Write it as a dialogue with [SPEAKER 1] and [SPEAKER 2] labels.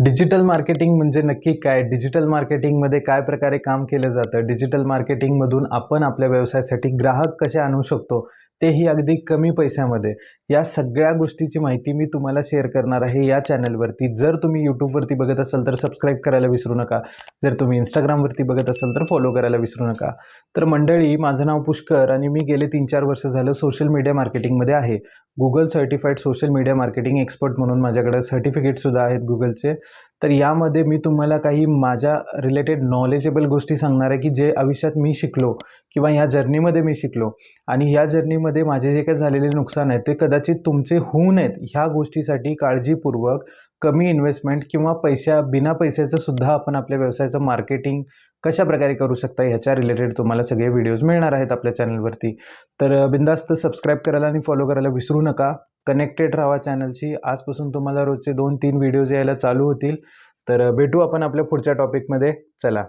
[SPEAKER 1] Digital marketing म्हणजे नक्की काय? डिजिटल मार्केटिंगमध्ये काय प्रकारे काम केलं जातं? डिजिटल मार्केटिंगमधून आपण आपल्या व्यवसायासाठी ग्राहक कसे आणू शकतो? तेही अगदी कमी पैशामध्ये. या सगळ्या गोष्टीची माहिती मी तुम्हाला शेअर करणार आहे या चॅनलवरती जर तुम्ही यूट्यूबवरती बघत असाल तर सबस्क्राईब करायला विसरू नका. जर तुम्ही इंस्टाग्रामवरती बघत असाल तर फॉलो करायला विसरू नका. तर मंडळी माझं नाव पुष्कर आणि मी गेले तीन चार वर्ष झालं सोशल मीडिया मार्केटिंगमध्ये आहे. Google certified social media marketing expert म्हणून माझ्याकडे सर्टिफिकेटसुद्धा आहेत गुगलचे तर यामध्ये मी तुम्हाला काही माझ्या रिलेटेड नॉलेजेबल गोष्टी सांगणार आहे की जे आयुष्यात मी शिकलो किंवा ह्या जर्नीमध्ये मी शिकलो. आणि ह्या जर्नीमध्ये माझे जे काही झालेले नुकसान आहे ते कदाचित तुमचे होऊ नयेत. ह्या गोष्टीसाठी काळजीपूर्वक कमी इन्व्हेस्टमेंट किंवा पैशा बिना पैशाचं सुद्धा आपण आपल्या व्यवसायाचं मार्केटिंग कशा प्रकारे करू शकता ह्याच्या रिलेटेड तुम्हाला सगळे व्हिडिओज मिळणार आहेत आपल्या चॅनलवरती तर बिंदास्त सबस्क्राईब करायला आणि फॉलो करायला विसरू नका. कनेक्टेड राहा चॅनलशी आजपासून तुम्हाला रोजचे दोन तीन व्हिडिओज यायला चालू होतील. तर भेटू आपण आपल्या पुढच्या टॉपिकमध्ये चला.